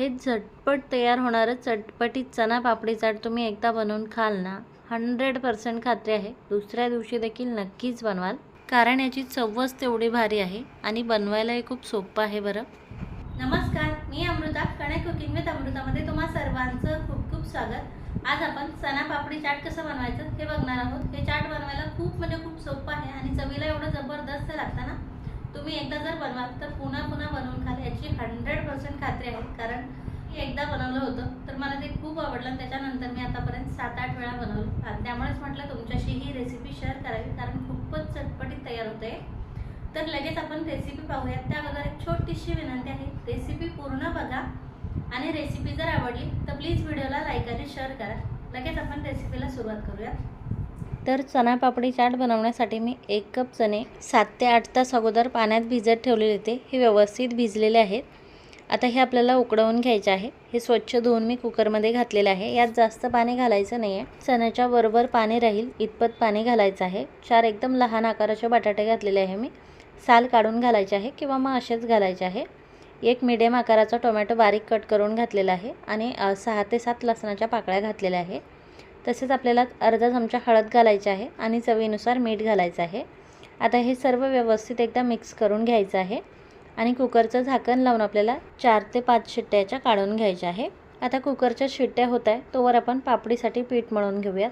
हे झटपट तयार होणारं चटपटीत चना पापडी चाट तुम्ही एकदा बनवून खाल ना. हंड्रेड पर्सेंट खात्री आहे. दुसऱ्या दिवशी देखील नक्कीच बनवाल. कारण याची चवच तेवढी भारी आहे आणि बनवायलाही खूप सोपं आहे बरं. नमस्कार मी अमृता कणे कुकिंग विथ अमृतामध्ये तुम्हा सर्वांचं खूप खूप स्वागत. आज आपण चना पापडी चाट कसं बनवायचं हे बघणार आहोत. हे चाट बनवायला खूप म्हणजे खूप सोपं आहे आणि चवीला एवढं जबरदस्त लागतं ना. तुम्ही एकदा जर बनवाल तर पुन्हा पुन्हा बनवून खाल. याची हंड्रेड पर्सेंट खात्री आहे. कारण मी एकदा बनवलं होतं तर मला ते खूप आवडलं आणि त्याच्यानंतर मी आतापर्यंत सात आठ वेळा बनवलं. आणि त्यामुळेच म्हटलं तुमच्याशी ही रेसिपी शेअर करावी कारण खूपच चटपटीत तयार होते. तर लगेच आपण रेसिपी पाहूयात. त्या अगोदर एक छोटीशी विनंती आहे. रेसिपी पूर्ण बघा. आणि रेसिपी जर आवडली तर प्लीज व्हिडिओला लाईक आणि शेअर करा. लगेच आपण रेसिपीला सुरुवात करूया तर चना पापडी चाट बनवण्यासाठी मी एक कप चणे सात ते आठ तास अगोदर पाण्यात भिजत ठेवलेले होते. हे व्यवस्थित भिजलेले आहेत. आता हे आपल्याला उकडवून घ्यायचे आहे. हे स्वच्छ धुवून मी कुकरमध्ये घातलेलं आहे. यात जास्त पाणी घालायचं नाही आहे चण्याच्या बरोबर पाणी राहील इतपत पाणी घालायचं आहे. चार एकदम लहान आकाराचे बटाटे घातलेले आहे मी. साल काढून घालायचे आहे किंवा मग असेच घालायचे आहे. एक मिडियम आकाराचा टोमॅटो बारीक कट करून घातलेला आहे आणि सहा ते सात लसणाच्या पाकळ्या घातलेल्या आहे. तसेच आपल्याला अर्धा चमचा हळद घालायची आहे आणि चवीनुसार मीठ घालायचं आहे. आता हे सर्व व्यवस्थित एकदा मिक्स करून घ्यायचं आहे. आणि कुकरचं झाकण लावून आपल्याला चार ते पाच शिट्ट्याच्या काढून घ्यायच्या आहे. आता कुकरच्या शिट्ट्या होत आहे तोवर आपण पापडीसाठी पीठ मळून घेऊयात.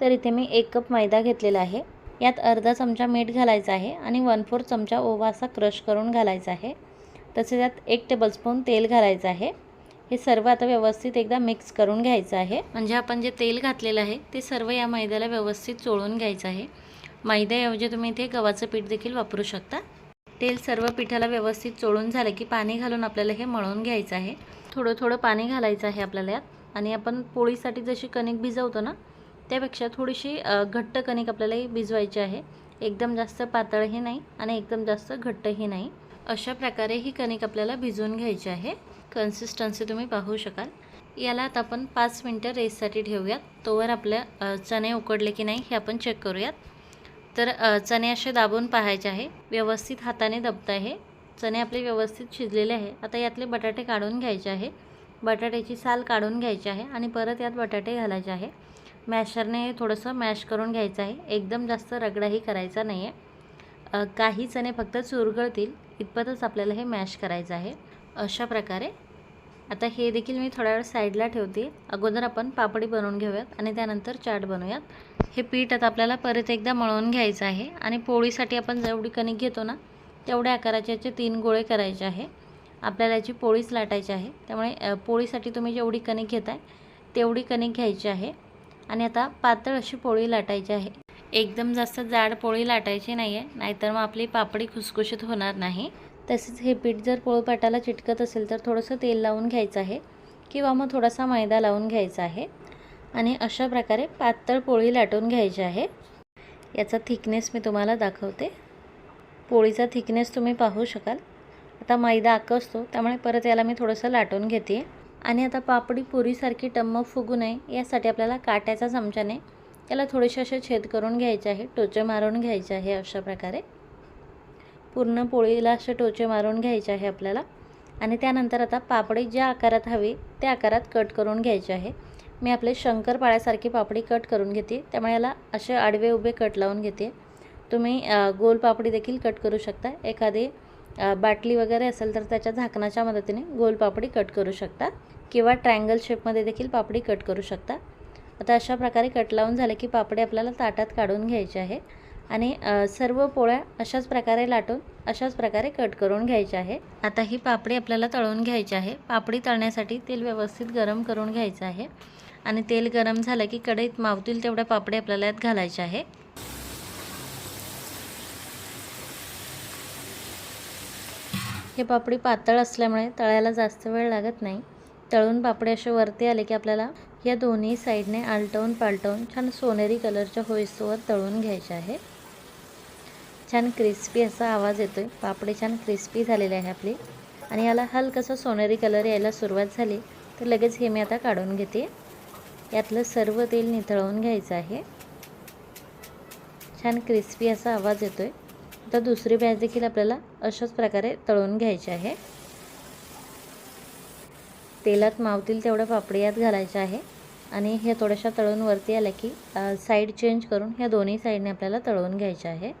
तर इथे मी एक कप मैदा घेतलेला आहे. यात अर्धा चमचा मीठ घालायचा आहे आणि वन फोर चमचा ओवा असा क्रश करून घालायचा आहे. तसेच यात एक टेबलस्पून तेल घालायचं आहे. हे सर्व आता व्यवस्थित एकदा मिक्स करून घ्यायचं आहे. म्हणजे आपण जे तेल घातलेलं आहे ते सर्व या मैद्याला व्यवस्थित चोळून घ्यायचं आहे. मैद्याऐवजी तुम्ही इथे गव्हाचं पीठ देखील वापरू शकता. तेल सर्व पिठाला व्यवस्थित चोळून झालं की पाणी घालून आपल्याला हे मळून घ्यायचं आहे. थोडं थोडं पाणी घालायचं आहे आपल्याला यात. आणि आपण पोळीसाठी जशी कणिक भिजवतो ना त्यापेक्षा थोडीशी घट्ट कणिक आपल्याला ही भिजवायची आहे. एकदम जास्त पातळही नाही आणि एकदम जास्त घट्टही नाही. अशा प्रकारे ही कणिक आपल्याला भिजवून घ्यायची आहे. कन्सिस्टन्सी तुम्ही पाहू शकाल. याला आता आपण पाच मिनटं रेससाठी ठेवूयात. तोवर आपल्या चणे उकडले की नाही हे आपण चेक करूयात. तर चणे असे दाबून पाहायचे आहे. व्यवस्थित हाताने दबत आहे. चणे आपले व्यवस्थित शिजलेले आहे. आता यातले बटाटे काढून घ्यायचे आहे. बटाट्याची साल काढून घ्यायची आहे आणि परत यात बटाटे घालायचे आहे. मॅशरने थोडंसं मॅश करून घ्यायचं आहे. एकदम जास्त रगडाही करायचा नाही आहे काही चणे फक्त चुरगळतील. इतपतच आपल्याला हे मॅश करायचं आहे. अशा प्रकारे. आता हे देखील मी थोड्या वेळ साईडला ठेवते. अगोदर आपण पापडी बनवून घेऊयात आणि त्यानंतर चाट बनवूयात. हे पीठ आता आपल्याला परत एकदा मळून घ्यायचं आहे आणि पोळीसाठी आपण जेवढी कणिक घेतो ना तेवढ्या आकाराचे याचे तीन गोळे करायचे आहे. आपल्याला याची पोळीच लाटायची आहे. त्यामुळे पोळीसाठी तुम्ही जेवढी कणिक घेताय तेवढी कणिक घ्यायची आहे. आणि आता पातळ अशी पोळी लाटायची आहे. एकदम जास्त जाड पोळी लाटायची नाही आहे नाहीतर मग आपली पापडी खुसखुशीत होणार नाही. तसेच हे पीठ जर पोळपाटाला चिटकत असेल तर थोडंसं तेल लावून घ्यायचं आहे किंवा मग थोडासा मैदा लावून घ्यायचा आहे. आणि अशा प्रकारे पातळ पोळी लाटून घ्यायची आहे. याचा थिकनेस मी तुम्हाला दाखवते. पोळीचा थिकनेस तुम्ही पाहू शकाल. आता मैदा आकसतो असतो त्यामुळे परत याला मी थोडंसं लाटून घेते. आणि आता पापडी पुरीसारखी टम्म फुगू नये यासाठी आपल्याला काट्याचा चमच्याने याला थोडेसे असे छेद करून घ्यायचे आहे टोचे मारून घ्यायचे आहे अशा प्रकारे. पूर्ण पोळीला असे टोचे मारून घ्यायचे आहे आपल्याला. आणि त्यानंतर आता पापडी ज्या आकारात हवी त्या आकारात कट करून घ्यायचे आहे. मी आपले शंकरपाळ्यासारखी पापडी कट करून घेते. त्यामुळे याला असे आडवे उभे कट लावून घेते. तुम्ही गोल पापडी देखील कट करू शकता. एखादी बाटली वगैरे असेल तर त्याच्या झाकणाच्या मदतीने गोल पापडी कट करू शकता. किंवा ट्रँगल शेपमध्ये देखील पापडी कट करू शकता. आता अशा प्रकारे कट लावून झाले की पापडी आपल्याला ताटात काढून घ्यायची आहे. आणि सर्व पोळ्या अशाच प्रकारे लाटून अशाच प्रकारे कट करून घ्यायचे आहे. आता ही पापडी आपल्याला तळून घ्यायची आहे. पापडी तळण्यासाठी तेल व्यवस्थित गरम करून घ्यायचं आहे. आणि तेल गरम झालं की कढईत मावतील तेवढ्या पापडी आपल्याला यात घालायच्या आहे. हे पापडी पातळ असल्यामुळे तळायला जास्त वेळ लागत नाही. तळून पापडे असे वरती आले की आपल्याला या दोन्ही साईडने आलटवून पालटवून छान सोनेरी कलरच्या होईस्तोवर तळून घ्यायचे आहे. छान क्रिस्पी असा आवाज येतो आहे पापडी छान क्रिस्पी झालेले आहे आपली. आणि याला हलकसा सोनेरी कलर यायला सुरुवात झाली. तर लगेच हे मी आता काढून घेते. यातलं सर्व तेल निथळवून घ्यायचं आहे. छान क्रिस्पी असा आवाज येतो आहे आता दुसरी बॅच देखील आपल्याला अशाच प्रकारे तळून घ्यायची आहे. तेलात मावतील तेवढ्या पापडी यात घालायच्या आहे. आणि हे थोड्याशा तळून वरती आल्या की साईड चेंज करून ह्या दोन्ही साईडने आपल्याला तळवून घ्यायच्या आहे.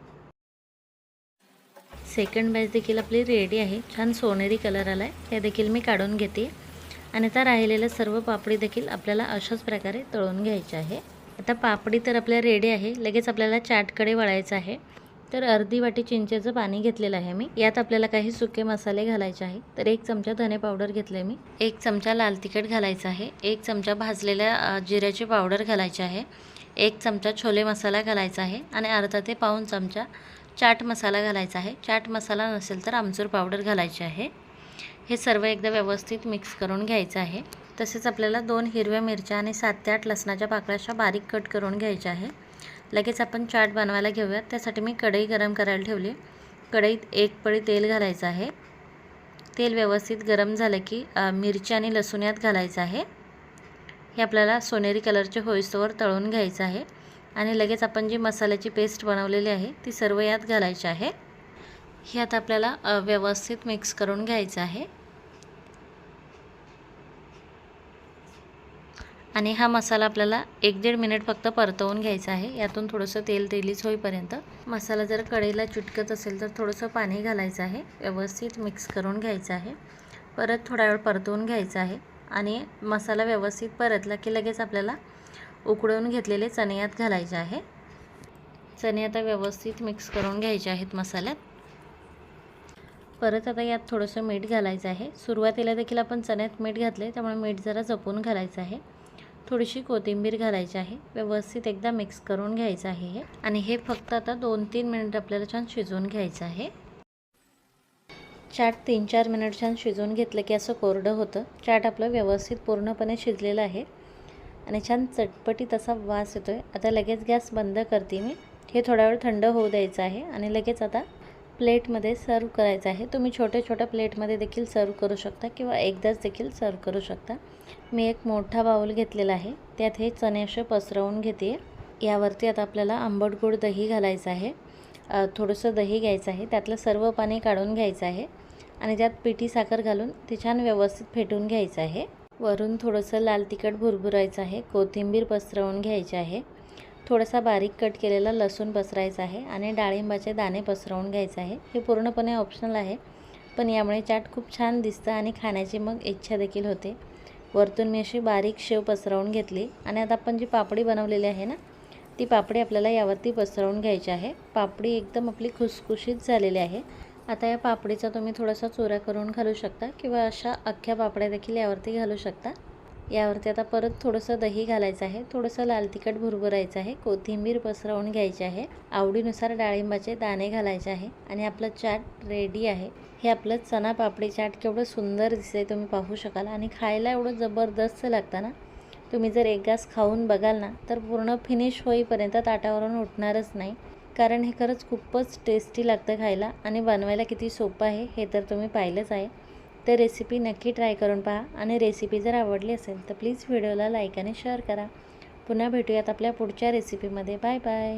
सेकंड बॅच देखील आपली रेडी आहे. छान सोनेरी कलर आला आहे त्या देखील मी काढून घेते. आणि त्या राहिलेल्या सर्व पापडी देखील आपल्याला अशाच प्रकारे तळून घ्यायचे आहे. आता पापडी तर आपल्या रेडी आहे. लगेच आपल्याला चाटकडे वळायचं आहे. तर अर्धी वाटी चिंचेचं पाणी घेतलेलं आहे मी. यात आपल्याला काही सुके मसाले घालायचे आहे. तर एक चमचा धने पावडर घेतले मी. एक चमचा लाल तिखट घालायचं आहे. एक चमचा भाजलेल्या जिऱ्याची पावडर घालायची आहे. एक चमचा छोले मसाला घालायचा आहे. आणि अर्धा ते पाऊन चमचा चाट मसाला घालायचा आहे. चाट मसाला नसेल तर आमचूर पावडर घालायची आहे. हे सर्व एकदा व्यवस्थित मिक्स करून घ्यायचं आहे. तसेच आपल्याला दोन हिरव्या मिरच्या आणि सात ते आठ लसणाच्या पाकळ्याशा बारीक कट करून घ्यायच्या आहे. लगेच आपण चाट बनवायला घेऊयात. त्यासाठी मी कढई गरम करायला ठेवली. कढईत एक पळी तेल घालायचं आहे. तेल व्यवस्थित गरम झालं की मिरची आणि लसूण यात घालायचं आहे. हे आपल्याला सोनेरी कलरचे होईस्तोवर तळून घ्यायचं आहे. आणि लगेच आपण जी मसाल्याची पेस्ट बनवलेली आहे ती सर्व यात घालायची आहे. हे आता आपल्याला व्यवस्थित मिक्स करून घ्यायचं आहे. आणि हा मसाला आपल्याला एक दीड मिनिट फक्त परतवून घ्यायचा आहे. यातून थोडंसं तेल रिलीज होईपर्यंत. मसाला जर कढईला चिटकत असेल तर थोडंसं पाणी घालायचं आहे. व्यवस्थित मिक्स करून घ्यायचं आहे. परत थोडा वेळ परतवून घ्यायचा आहे. आणि मसाला व्यवस्थित परतला की लगेच आपल्याला उकडून घेतलेले चणे यात घालायचे आहे. चणे आता व्यवस्थित मिक्स करून घ्यायचे आहेत मसाल्यात. परत आता यात थोडंसं मीठ घालायचं आहे. सुरुवातीला देखील आपण चण्यात मीठ घातले त्यामुळे मीठ जरा जपून घालायचं आहे. थोडीशी कोथिंबीर घालायची आहे. व्यवस्थित एकदा मिक्स करून घ्यायचं आहे हे. आणि हे फक्त आता दोन तीन मिनिट आपल्याला छान शिजवून घ्यायचं आहे. चाट तीन चार मिनिट छान शिजवून घेतलं की असं कोरडं होतं. चाट आपलं व्यवस्थित पूर्णपणे शिजलेलं आहे. आणि छान चटपटीत असा वास येतो आहे आता लगेच गॅस बंद करते मी. हे थोडा वेळ थंड होऊ द्यायचं आहे आणि लगेच आता प्लेटमध्ये सर्व करायचं आहे. तुम्ही छोट्या छोट्या प्लेटमध्ये देखील सर्व करू शकता किंवा एकदाच देखील सर्व करू शकता. मी एक मोठा बाऊल घेतलेला आहे. त्यात हे चणे असे पसरवून घेते. यावरती आता आपल्याला आंबट गोड दही घालायचं आहे. थोडंसं दही घ्यायचं आहे. त्यातलं सर्व पाणी काढून घ्यायचं आहे. आणि त्यात पिठी साखर घालून ते छान व्यवस्थित फेटून घ्यायचं आहे. वरून थोडंसं लाल तिखट भुरभुरायचं आहे. कोथिंबीर पसरवून घ्यायची आहे. थोडासा बारीक कट केलेला लसूण पसरायचा आहे आणि डाळिंबाचे दाणे पसरवून घ्यायचे आहे. हे पूर्णपणे ऑप्शनल आहे. पण यामुळे चाट खूप छान दिसतं आणि खाण्याची मग इच्छा देखील होते. वरतून मी अशी बारीक शेव पसरवून घेतली आणि आता आपण जी पापडी बनवलेली आहे ना ती पापडी आपल्याला यावरती पसरवून घ्यायची आहे. पापडी एकदम आपली खुसखुशीत झालेली आहे. आता या पापडीचा तुम्ही थोडासा चुरा करून घालू शकता किंवा अशा अख्ख्या पापड्या देखील यावरती घालू शकता. यावरती आता परत थोडंसं दही घालायचं आहे थोडंसं लाल तिखट भुरभुरायचं आहे कोथिंबीर पसरवून घ्यायची आहे आवडीनुसार डाळिंबाचे दाणे घालायचे आहे आणि आपलं चाट रेडी आहे. हे आपलं चना पापडी चाट केवढं सुंदर दिसते तुम्ही पाहू शकाल आणि खायला एवढं जबरदस्त लागतं ना. तुम्ही जर एक घास खाऊन बघाल ना तर पूर्ण फिनिश होईपर्यंत ताटावरून उठणारच नाही. कारण हे खरंच खूपच टेस्टी लागतं खायला आणि बनवायला किती सोपं आहे हे तर तुम्ही पाहिलंच आहे. तर रेसिपी नक्की ट्राय करून पहा आणि रेसिपी जर आवडली असेल तर प्लीज व्हिडिओला लाईक आणि शेअर करा. पुन्हा भेटूयात आपल्या पुढच्या रेसिपीमध्ये बाय बाय